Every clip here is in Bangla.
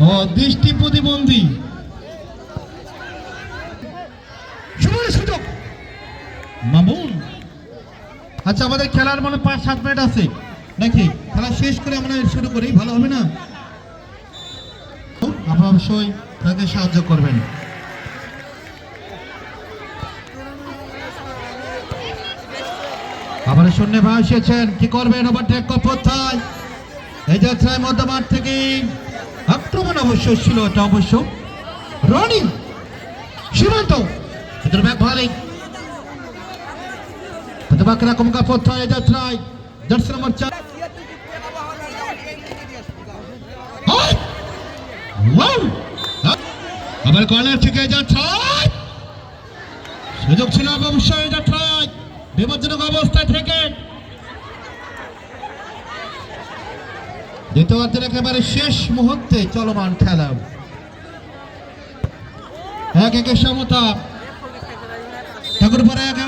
ও, দৃষ্টি প্রতিবন্ধী। সুযোগ। মামুন। আচ্ছা আমাদের খেলার মানে পাঁচ, সাত মিনিট আছে। নাকি? খেলা শেষ করে আমরা শুরু করি, ভালো হবে না? আপনারা অবশ্যই তাকে সাহায্য করবেন। আবার শূন্য ভাই এসেছেন কি করবেন? ওভারটেক কোথায় এই যাত্রায় মধ্যমাঠ থেকে আক্রমণ অবশ্য ছিল, এটা অবশ্য রনি, সীমান্ত। ব্যাগ ভালোই প্রতিভা কীরকম কা কোথায় যাত্রায়। জার্সি নম্বর চার! আবার কর্নার থেকে যাত্রায়। সুযোগ ছিল অবশ্যই যাত্রায়। বিপজ্জনক অবস্থায় থেকে দ্বিতীয়ার্ধের একেবারে শেষ মুহূর্তে চলমান খেলা। এক একের সমতা। ঠাকুর পরে এক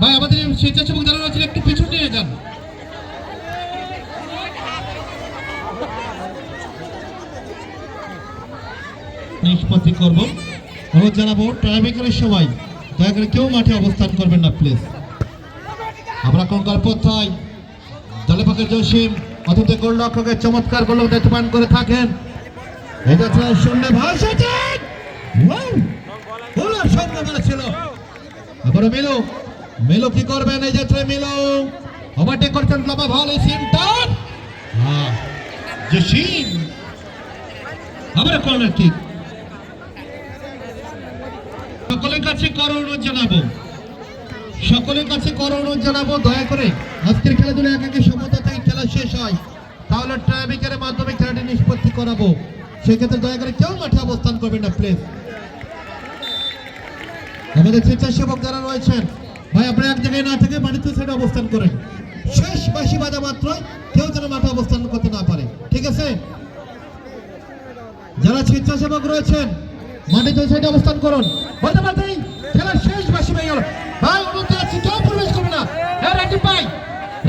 ভাই, আমাদের স্বেচ্ছাসেবক যারা রয়েছেন, একটু পিছন নিয়ে যান। নিষ্পত্তি করব। অনুরোধ জানাব ট্রাইবেকারের সময় দয়া করে কেউ মাঠে অবস্থান করবেন না প্লিজ আমরা কোন গল্পথায় দলে পাকের জসিম অথচ গোলরক্ষকের চমৎকার গোলক দায়িত্ব পালন করে থাকেন। শূন্য মেলো মেলো কি করবেন এই যাত্রায় মেলো, ওভারটেক করছেন লম্বা ভালো সিমটার হ্যাঁ জসিম আবার কর্নার কিক। সকলের কাছে করো জানাব। সকলের কাছে করো জানাব, দয়া করে। আজকের খেলাধুলা এক একে সমতা শেষ হয়। তাহলে ট্রাইবিকের মাধ্যমে খেলাটি নিষ্পত্তি করাবো। সেক্ষেত্রে দয়া করে কেউ মাঠে অবস্থান করবেন না, প্লিজ। আমাদের স্বেচ্ছাসেবক যারা রয়েছেন, ভাই, আপনারা এক জায়গায় না থেকে বাড়িতে সাইডে অবস্থান করেন। শেষ বাসি বাজা মাত্র, কেউ যেন মাঠে অবস্থান করতে না পারে। ঠিক আছে? যারা স্বেচ্ছাসেবক রয়েছেন দুই সাইডে অবস্থান করুন। বলতে পারতে